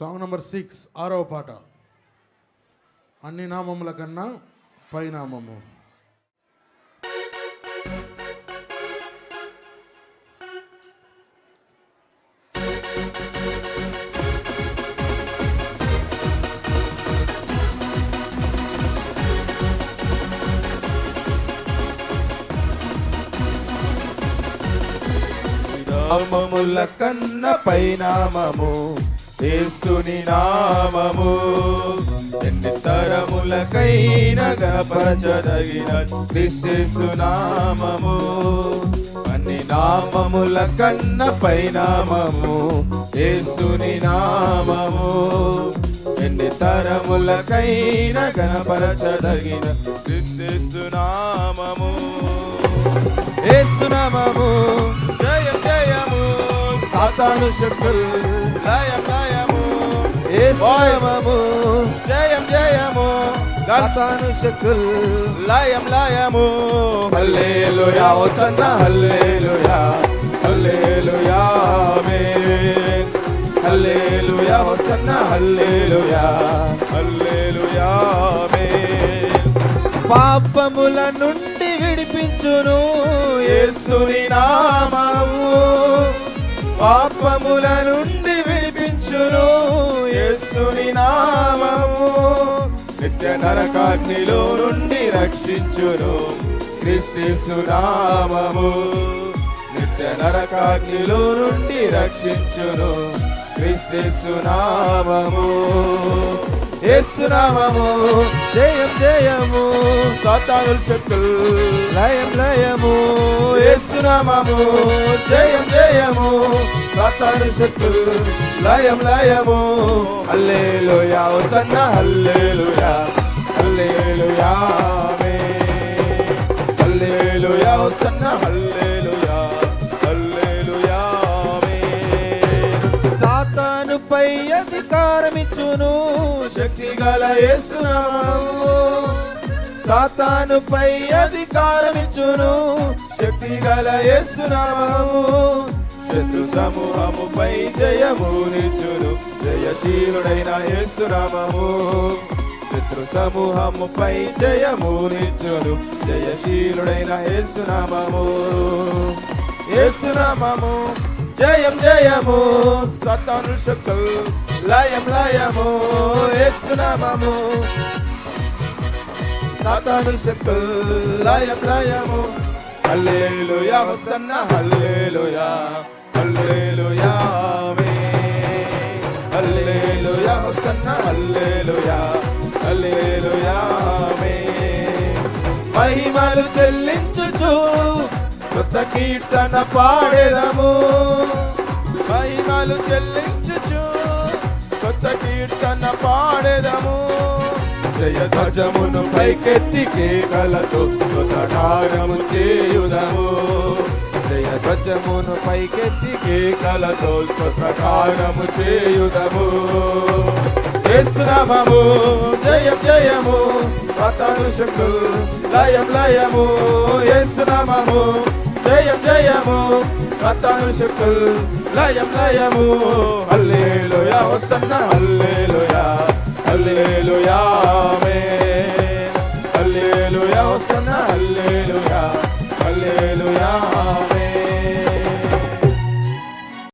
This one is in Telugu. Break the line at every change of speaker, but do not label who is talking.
సాంగ్ నెంబర్ సిక్స్ ఆరవ పాట. అన్ని నామముల కన్నా పైనామము.
నామముల కన్న పైనామము. యేసుని నామము. ఎన్ని తరములకైన గపరచదగిన క్రిస్తేసు నామము. అన్ని నామముల కన్న పైనామము యేసుని నామము. ఎన్ని తరములకైన గణపరచదగిన క్రిస్తేసు నామము. ఏసునామము జయం జయము. సాతాను శక్తులు లయం ఏసునామము జయం జయము. సాతాను శక్తులు లయం లయము. హల్లెలూయా హోసన్న హల్లెలూయా. హల్లెలూయా ఆమేన్. హల్లెలూయా హోసన్న హల్లెలూయా. హల్లెలూయా ఆమేన్. పాపముల నుండి విడిపించును యేసుని నామము. పాపముల నుండి నరకాగ్నిలో నుండి రక్షించును. క్రిస్తేసు నామము. నిత్య నరకాగ్నిలో నుండి రక్షించును. క్రిస్తేసు నామము. యేసునామము జయం జయము. సాతాను శక్తులు. లయం లయము. ఏసునామము జయం జయము. సాతాను శక్తులు. లయం లయము. హల్లెలూయా ఓ సన్న హల్లెలూయా. ఆమేన్. హల్లెలూయా హోసన్న హల్లెలూయా హల్లెలూయా ఆమేన్. సాతానుపై అధికారమిచ్చును శక్తి గల యేసునామము సాతానుపై అధికారమిచ్చును శక్తి గల యేసునామము శత్రు సమూహముపై జయమునిచ్చును జయశీలుడైన యేసునామము శత్రు సమూహముపై జయమునిచ్చును. జయశీలుడైన యేసునామము. యేసునామము. జయం జయము. సతను శక్తులు లయం లయము. యేసునామము. సతను శక్తులు లయం లయము. హల్లెలూయా హోసన్న హల్లెలూయా. హల్లెలూయా. మహిమలు చెల్లించుచు కొత్త కీర్తన పాడేదము. మహిమలు చెల్లించుచు కొత్త కీర్తన పాడేదము. జయ ధ్వజమును పైకెత్తి కేకలతో కృతకారము చేయుదము. జయ ధ్వజమును పైకెత్తి కేకలతో కృతకారము చేయుదము. యేసునామము జయం జయము. పతను శక్తులు లయం లయము. యేసునామము జయం జయము. పతను శక్తులు లయం లయము. హల్లెలూయా హోసన్న హల్లెలూయా. హల్లెలూయా ఆమేన్. హల్లెలూయా హోసన్న హల్లెలూయా. హల్లెలూయా ఆమేన్